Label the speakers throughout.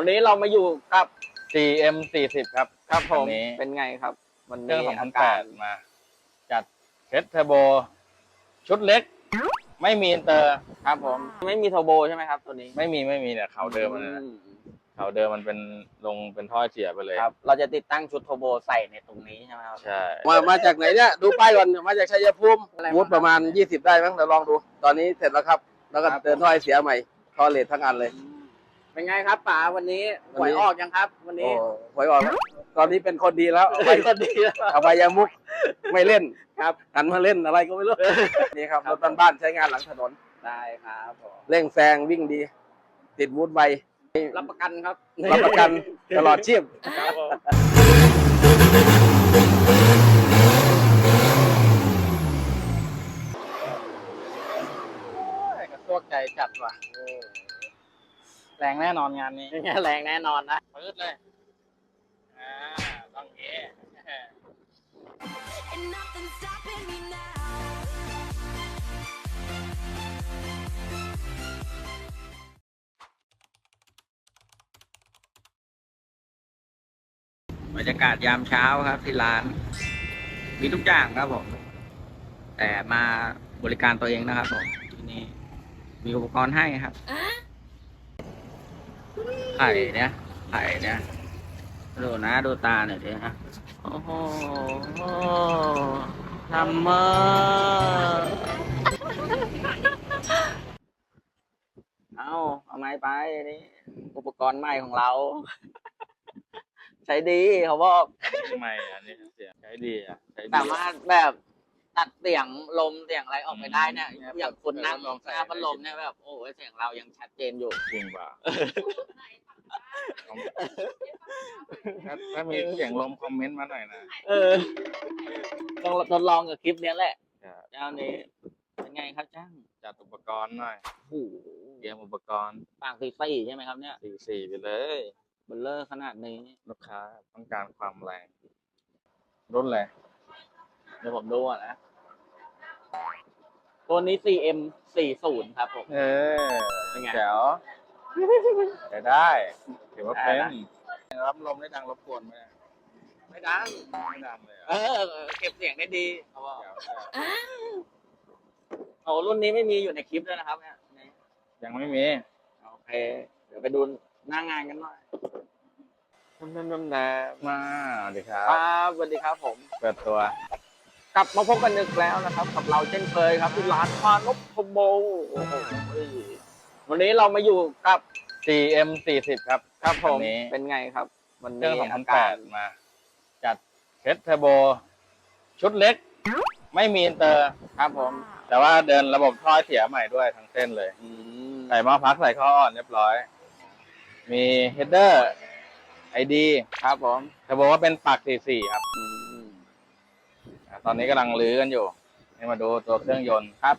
Speaker 1: วันนี้เรามาอยู่กับ
Speaker 2: CM 40ครับ
Speaker 1: ครับผม
Speaker 2: อันนี้
Speaker 1: เป็นไงครับ วัน
Speaker 2: เครื่
Speaker 1: นี้
Speaker 2: อง
Speaker 1: อาการ
Speaker 2: 2008มา จัดเทสเทอร์โบ ชุดเล็ก ไม่มีอินเตอร์
Speaker 1: ครับผม ไม่มีโทโบใช่ไหมครับตัวนี้
Speaker 2: ไม่มีไม่มีเนี่ยเขาเดิมมันนะ
Speaker 1: อืม
Speaker 2: เขาเดิมมันเป็นลงเป็นท่อเสียไปเลย
Speaker 1: ครับ เราจะติดตั้งชุดโทโบใส่ในตรงนี้ใช่ไหมครับ
Speaker 2: ใช่
Speaker 3: มามาจากไหนเนี่ย ดูป้ายก่อนมาจากชัยภูมิ
Speaker 1: อะไร
Speaker 3: วูดประมาณ 20 ได้มั้งเดี๋ยวลองดู ตอนนี้เสร็จแล้วครับ แล้วก็
Speaker 1: ครับ
Speaker 3: เดินท่อไอเสียใหม่ท่อเลททั้งอันเลย
Speaker 1: เป็นไงครับป๋าวันนี้ห
Speaker 3: วัน
Speaker 1: วย
Speaker 3: นี้
Speaker 1: ออกยังครับ วัน
Speaker 3: โอ้
Speaker 1: นี้
Speaker 3: หวยออกแล้วตอนนี้เป็นคนดีแล้วเอาไป
Speaker 1: เป็นคนดีแล้ว
Speaker 3: เอาไปยามุกไม่เล่น
Speaker 1: ครับ
Speaker 3: หันมาเล่นอะไรก็ไม่รู้ นี่ครับรถบ้านๆใช้งานหลังถนน
Speaker 1: ได้ครับผม
Speaker 3: เร่งแซงวิ่งดี ติดวูดไว
Speaker 1: รับประกันครับ
Speaker 3: รับประกันตลอดชีพ
Speaker 1: ครับผม
Speaker 2: กระซวกใจจัดว่ะ แรงแน่นอนงานนี้
Speaker 1: แรงแน่นอนนะ
Speaker 2: ปื๊ดเลย อ่า ต้องเงี้
Speaker 4: And nothing's stopping me now.
Speaker 1: บรรยากาศยามเช้าครับที่ร้าน มีทุกอย่างครับผม แต่มาบริการตัวเองนะครับผมที่นี่มีอุปกรณ์ให้ครับ ไข่เนี่ยไข่เนี่ยดูนะดูตาหน่อยดิฮะโอ้โหทำมาเอาเอาไม้ไปนี่อุปกรณ์ใหม่ของเรา ใช้ดีเขาบอก
Speaker 2: ทำไมอันนี้เสียงใช้ดีอะใช้ดี
Speaker 1: สามารถแบบตัดเสียงลมเสียงอะไรออกไปได้เนี่ย
Speaker 2: อืม
Speaker 1: อย่างคนนั่ง
Speaker 2: ลองใส่
Speaker 1: หน้าพัดลมเนี่ยแบบโอ้ยเสียงเรายังชัดเจนอยู่
Speaker 2: จริงป่ะ ถ้าถ้ามีเสียงลมคอมเมนต์มาหน่อยนะ
Speaker 1: เออต้องทดลองกับคลิปเนี้ยแหละ
Speaker 2: ครับ
Speaker 1: เจ้านี้เป็นไงครับจ้าง
Speaker 2: จัดอุปกรณ์หน่อย
Speaker 1: โอ้โห
Speaker 2: เตรียมอุปกรณ์
Speaker 1: ปากสีสี่ใช่ไหมครับเนี่ย
Speaker 2: สี่สี่ไปเลย
Speaker 1: เบลเลอร์ขนาดนี้
Speaker 2: ลูกค้าต้องการความแรงรุ่นอะไร
Speaker 1: เดี๋ยวผมดูอะนะตัวนี้ CM 40 ครับผม
Speaker 2: เออ
Speaker 1: เป็นไง
Speaker 2: แจ๋ว แต่ได้ถือว่าเป็น
Speaker 1: ได้
Speaker 2: รับลมได้ดังรบกวนไหม
Speaker 1: ไม่ดัง
Speaker 2: ไม่ดังเลย
Speaker 1: เอ
Speaker 2: อะ
Speaker 1: อเก็บเสียงได้ดีเขาบอก
Speaker 2: แจ๋วแจ๋ว
Speaker 1: โอ้รุ่นนี้ไม่มีอยู่ในคลิปด้วยนะครับเนี่ยนี่
Speaker 2: ยังไม่มี
Speaker 1: โอเค เดี๋ยวไปดูหน้างานกันหน่อยน้ำน้ำน้ำน้
Speaker 2: มาสวัสดีครัำบ
Speaker 1: ครับสวัสดีครับผม
Speaker 2: เปิดตัว
Speaker 1: กลับมาพบกันอีกแล้วนะครับ กับเราเช่นเคยครับที่ร้านมานพพโบโอ้โห วันนี้เรามาอยู่กับ
Speaker 2: CM 40ครับ
Speaker 1: ครับผม
Speaker 2: อันนี้
Speaker 1: เป็นไงครับ วัน
Speaker 2: เครื่
Speaker 1: นี้
Speaker 2: อง
Speaker 1: อาการ
Speaker 2: 2008มา จัดเทสเทอร์โบ ชุดเล็ก ไม่มีอินเตอร์
Speaker 1: ครับผม
Speaker 2: แต่ว่าเดินระบบท่อเสียใหม่ด้วยทั้งเส้นเลย
Speaker 1: อืม
Speaker 2: ใส่หม้อพักใส่ข้ออ่อนเรียบร้อย มีเฮดเดอร์ไอดี
Speaker 1: ครับผม
Speaker 2: เทอร์โบว่าเป็นปาก44ครับ
Speaker 1: อืม
Speaker 2: อ่าตอนนี้กำลังรื้อกันอยู่ให้มาดูตัวเครื่องยนต์ครับ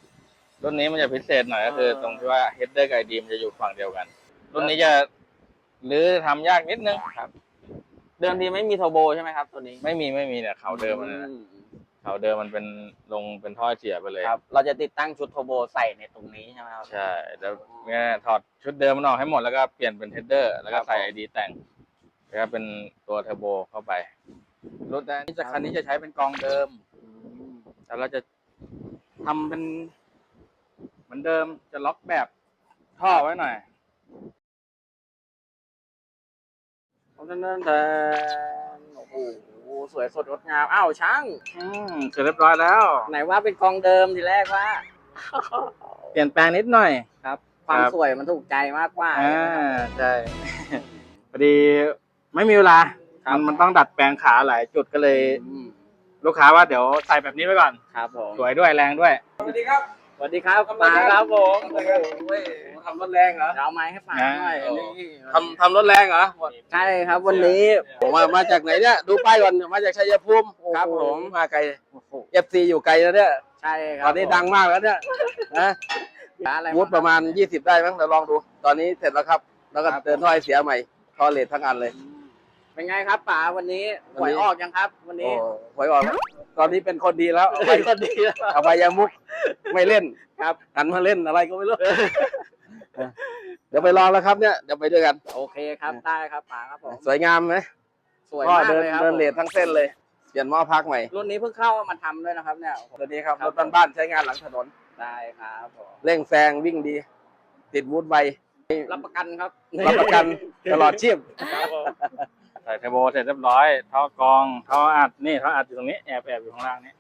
Speaker 2: รุ่นนี้มันจะพิเศษหน่อยก็คือ
Speaker 1: เออ
Speaker 2: ตรงที่ว่าเฮดเดอร์กับไอดีมันจะอยู่ฝั่งเดียวกัน รุ่นนี้จะรื้อทำยากนิดนึงครับ
Speaker 1: เดิมทีไม่มีโทโบใช่ไหมครับ ตัวนี้
Speaker 2: ไม่มีไม่มีเนี่ยเขาเดิมมันนะ
Speaker 1: อืม
Speaker 2: เขาเดิมมันเป็นลงเป็นท่อเสียไปเลย
Speaker 1: ครับ เราจะติดตั้งชุดโทโบใส่ในตรงนี้ใช่ไหมครับ
Speaker 2: ใช่แล้วเนี่ยถอดชุดเดิมมันออกให้หมดแล้วก็เปลี่ยนเป็นเฮดเดอร์แล้วก็ใส่
Speaker 1: ครับผม
Speaker 2: ไอดีแต่งแล้วก็เป็นตัวเทอร์โบเข้าไปรถนี้จะคันนี้จะใช้เป็นกองเดิมแต่เราจะทำเป็น เหมือนเดิมจะล็อกแบบท่อไว้หน่อย
Speaker 1: ผมจะเดินแต่โอ้โหสวยสดงดงามอ้าวช่าง
Speaker 2: อืมเสร็จเรียบร้อยแล้ว
Speaker 1: ไหนว่าเป็นกองเดิมทีแรกว่า
Speaker 2: เปลี่ยนแปลงนิดหน่อย
Speaker 1: ครับ ความ
Speaker 2: ครับ
Speaker 1: สวยมันถูกใจมากกว่า
Speaker 2: อ่าใช่พอดีไม่มีเวลามันมันต้องดัดแปลงขาหลายจุดก็เลย
Speaker 1: อืม
Speaker 2: ลูกค้าว่าเดี๋ยวใส่แบบนี้ไว้ก่อน
Speaker 1: ครับผม
Speaker 2: สวยด้วยแรงด้วย
Speaker 3: สวัสดีครับ
Speaker 1: สวัสดีครับ
Speaker 3: ทำไม
Speaker 1: มา
Speaker 3: ครับ
Speaker 1: ครับผม
Speaker 3: โอ้โหทำรถแรงเหรอ
Speaker 1: เดี๋ยวเอาไม้ให้ฝากหน่อย
Speaker 2: อ่า
Speaker 1: นี่
Speaker 3: ทำทำรถแรงเหรอ
Speaker 1: ใช่ครับวันนี้
Speaker 3: ผมมามาจากไหนเนี่ย ดูป้ายก่อน มาจากชัยภูมิ
Speaker 1: ครับ
Speaker 3: โอ้โห
Speaker 1: ผม
Speaker 3: มาไกลเอฟซีอยู่ไกลแล้วเนี่ย
Speaker 1: ใช่ค
Speaker 3: ต
Speaker 1: รับ
Speaker 3: อนนี้ดังมากแล้วเนี่ยนะ
Speaker 1: อะไร
Speaker 3: วูดประมาณ 20 ได้มั้งเดี๋ยวลองดู ตอนนี้เสร็จแล้วครับ แล้วก็เดินท่อไอเสียใหม่ ท่อเลททั้งอันเลย
Speaker 1: เป็นไงครับป๋าวันนี้ห
Speaker 3: วัน
Speaker 1: วย
Speaker 3: นี้
Speaker 1: ออกยังครับ วัน
Speaker 3: โอ้
Speaker 1: นี้
Speaker 3: หวยออกแล้วตอนนี้เป็นคนดีแล้วเอาไป
Speaker 1: เป็นคนดีแล้ว
Speaker 3: เอาไปยามุก ไม่เล่น
Speaker 1: ครับ
Speaker 3: หันมาเล่นอะไรก็ไม่รู้เดี๋ยวไปลองแล้วครับเนี่ยเดี๋ยวไปด้วยกัน
Speaker 1: โอเคครับได้ครับป๋าครับผม
Speaker 3: สวยงามไหม
Speaker 1: สวย
Speaker 3: ก็
Speaker 1: มาก
Speaker 3: เดิน
Speaker 1: เลยครับ
Speaker 3: เดินเลท
Speaker 1: ผม
Speaker 3: ทั้งเส้นเลยเปลี่ยนหม้อพักใหม่
Speaker 1: รุ่นนี้เพิ่งเข้ามาทำด้วยนะครับเนี่ย
Speaker 3: ตัวนี้ครับ
Speaker 1: ครั
Speaker 3: ร
Speaker 1: บ
Speaker 3: ถบ้านๆใช้งานหลังถนน
Speaker 1: ได้ครับผม
Speaker 3: เร่งแซงวิ่งดี ติดวูดไว
Speaker 1: รับประกันครับ
Speaker 3: รับประกันตลอดชีพ
Speaker 2: ใส่เทอร์โบเสร็จเรียบร้อยท่อกรองท่ออัดนี่ท่ออัดอยู่ตรงนี้แอบแอบอยู่ข้างล่างนี้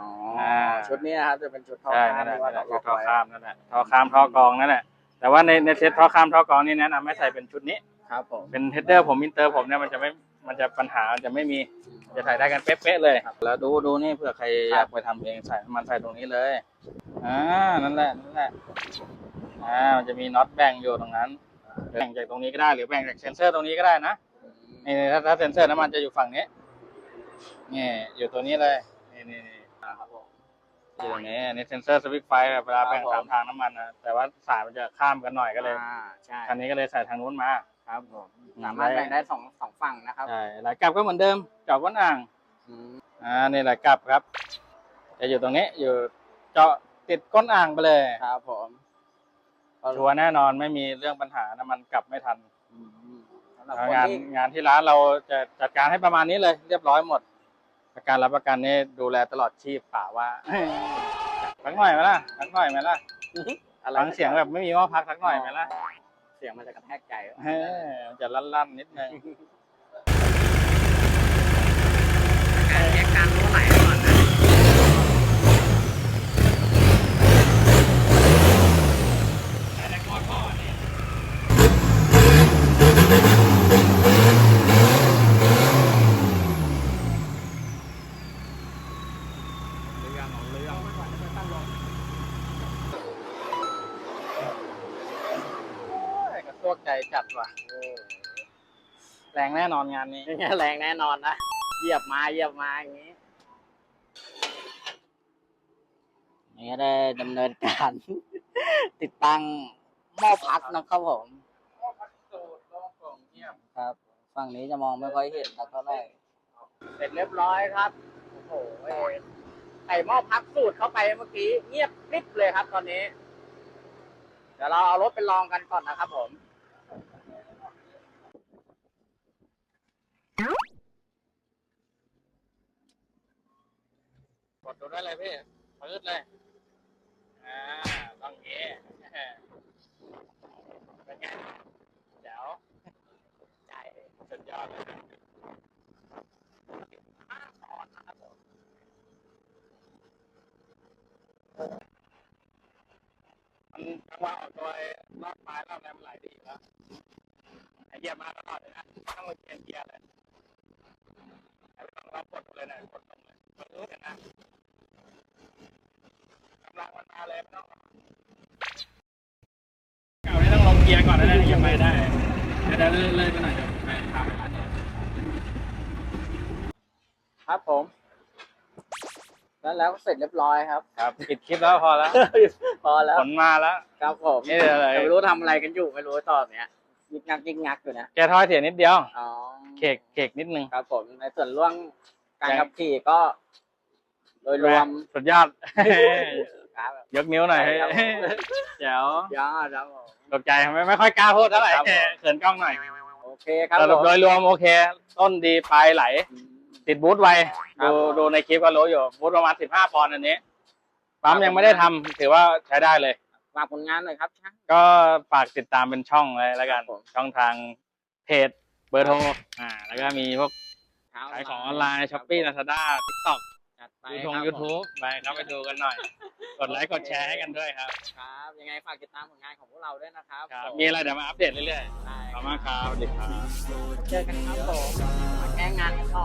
Speaker 1: อ๋อ
Speaker 2: อ่า
Speaker 1: ชุดนี้นะครับจะเป็นชุดท่อ
Speaker 2: ใช่
Speaker 1: ข้า
Speaker 2: นั่
Speaker 1: ม
Speaker 2: นแหละ
Speaker 1: ที่ว่า
Speaker 2: นั่นแหละ
Speaker 1: เรา
Speaker 2: คือท่อ
Speaker 1: ไว้
Speaker 2: ข้ามนั่นแหละท่อข้ามท่อกรองนั่นแหละแต่ว่าในในเซตท่อข้ามท่อกรองนี่แนะนำให้ใส่เป็นชุดนี้
Speaker 1: ครับผม
Speaker 2: เป็นเฮดเดอร์ผมอินเตอร์ผมเนี่ยมันจะไม่มันจะปัญหามันจะไม่มีจะใส่ได้กันเป๊ะๆเลยแล้วดูดูนี่เผื่อใครอยากไปทำเองใส่มันใส่ตรงนี้เลยอ่านั่นแหละนั่นแหละอ่ามันจะมีน็อตแบ่งอยู่ตรงนั้นแบ่งจากตรงนี้ก็ได้หรือแบ่งจากเซนเซอร์ตรงนี้ก็ได้นะนี่ถ้าถ้าเซนเซอร์น้ำมันจะอยู่ฝั่งนี้นี่อยู่ตัวนี้เลยนี่นี่นี่อ่าครับผม อยู่ตรงนี้อันนี่เซนเซอร์สวิตช์ไฟแบบเวลาแบ่งสามทางน้ำมันนะแต่ว่าสายมันจะข้ามกันหน่อยก็เลย
Speaker 1: อ่าใช่
Speaker 2: คันนี้ก็เลยใส่ทางนู้นมา
Speaker 1: ครับผมสามารถแบ่งได้สองสองฝั่งนะครับ
Speaker 2: ใช่หลายกลับก็เหมือนเดิมจอดก้นอ่าง
Speaker 1: อืม
Speaker 2: อ่านี่หลายกลับครับ จะอยู่ตรงนี้อยู่เจาะติดก้นอ่างไปเลย
Speaker 1: ครับผม
Speaker 2: ชัวร์แน่นอนไม่มีเรื่องปัญหาน้ำมันกลับไม่ทัน
Speaker 1: อืมสำหรับคน
Speaker 2: งาน
Speaker 1: ที่
Speaker 2: งานที่ร้านเราจะจัดการให้ประมาณนี้เลย เรียบร้อยหมด ประกันรับประกันนี่ดูแลตลอดชีพป่าว่าสักหน่อยไหมล่ะสักหน่อยไหมล่ะ
Speaker 1: อะไร
Speaker 2: ฟังเสียงแบบไม่มีหม้อพักสักหน่อยไหมล่ะ
Speaker 1: เสียงมันจะกระแทกใจ
Speaker 2: เฮ้ยมันจะลั่นๆนิดนึง
Speaker 1: การแยกการรู้ไหลก่อนนะ
Speaker 2: กระซ วกใจจัดว่ะแรงแน่นอนงานนี้
Speaker 1: แรงแน่นอนนะเหยียบมาเหยียบมาอย่างนี้นี่ก็ได้ดำเนินการ ติดตั้งหม้อพักนะครับผมครับ ฝั่งนี้จะมองไม่ค่อยเห็นสักเท่าไหร่เสร็จเรียบร้อยครับ โอ้โหใส่หม้อพักสูตรเข้าไปเมื่อกี้ เงียบกริบเลยครับตอนนี้ เดี๋ยวเราเอารถไปลองกันก่อนนะครับผม
Speaker 2: กดดูได้เลยพี่ปืดเลย อ่า ต้องเงี้เป็นไงเดี๋ยวใจสุดยอดเลยนะมันจังหวะออกตัวรอบปลายรอบแรมไหลดีอยู่แล้วไอ้เกียร์มาตลอดเลยนะต้องมาเกียร์เกียร์เลยไอ้ต้องรับกดเลยนะกดลงเลยรู้กันนะ กำลั งมันมาเลยไม่ต้องเก่านี่ต้องลงเกียร์ก่อนนะเนี่ยถึงจะไปได้เดี๋ยวเดี๋ยวเลยไปหน่อยเดี๋ยวไปทำร้านเนี่ย
Speaker 1: ครับผม แล้วแล้วก็เสร็จเรียบร้อยครับ
Speaker 2: ครับปิดคลิปแล้วพอแล้ว
Speaker 1: พอแล้ว
Speaker 2: ผลมาแล้ว
Speaker 1: ครับผม
Speaker 2: นี่อะไร
Speaker 1: แต่ไม่รู้ทำอะไรกันอยู่ไม่รู้ตอนเนี้ยยิกงักยิกงักอยู่นะ
Speaker 2: แกทอยเสียนิดเดียว
Speaker 1: อ๋อ
Speaker 2: เคกเคกนิดนึง
Speaker 1: ครับผม ในส่วนเรื่องการ
Speaker 2: ยัง
Speaker 1: ขับขี่ก็ โดยรวม
Speaker 2: สุดยอด
Speaker 1: ครับ
Speaker 2: ยกนิ้วหน่อย
Speaker 1: ใช่ครับ
Speaker 2: เดี๋ยวย
Speaker 1: อดครับผม
Speaker 2: ตกใจไม่ไม่ค่อยกล้าพูดเท่าไหร่
Speaker 1: ครับผม
Speaker 2: เขินกล้องหน่อย
Speaker 1: โอเคครับ
Speaker 2: สรุป
Speaker 1: ผม
Speaker 2: โดยรวมโอเค ต้นดีปลายไหล
Speaker 1: อืม
Speaker 2: ติดบูทไว
Speaker 1: ครับ
Speaker 2: ดูดูในคลิปก็รู้อยู่บูทประมาณสิบห้าปอนด์อันนี้ปั๊มยังไม่ได้ทำถือว่าใช้ได้เลย
Speaker 1: ฝากผลงานหน่อยครับช่าง
Speaker 2: ก็ฝากติดตามเป็นช่องเลยแล้วกัน
Speaker 1: ครับผม
Speaker 2: ช่องทางเพจเบอร์โทรอ่า แล้วก็มีพวกขายของออนไลน์ช้อปปี้ลาซาด้าทิกตอก
Speaker 1: จัดไป
Speaker 2: ยูทง
Speaker 1: ครับ
Speaker 2: ยูทูบไปครับไปดูกันหน่อย กดไลค์กดแชร์ให้กันด้วยครับ
Speaker 1: ครับ ยังไงฝากติดตามผลงานของพวกเราด้วยนะครับ
Speaker 2: ครับ
Speaker 1: ผม
Speaker 2: มีอะไรเดี๋ยวมาอัปเดตเรื่อย
Speaker 1: ได้
Speaker 2: ๆขอบคุณมากครับสวัสดีครับ
Speaker 1: เจอกันครับผมมาแก้งานกันต่อ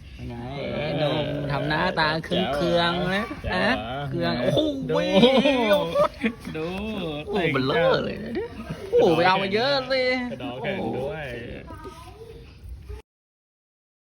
Speaker 2: ยังบันทึกไว้เลย
Speaker 1: ไงหนุ่มทำหน้าตาเครื่องเครื่องๆนะ
Speaker 2: แจ๋ว
Speaker 1: ฮะ
Speaker 2: เหรอ
Speaker 1: เครื่องโอ้โห
Speaker 2: ดูดู
Speaker 1: โอ้โหเบลอเลยนะเนี่ยโอ้โหไปเอามาเยอะเลย
Speaker 5: กระดองแข็งด้วย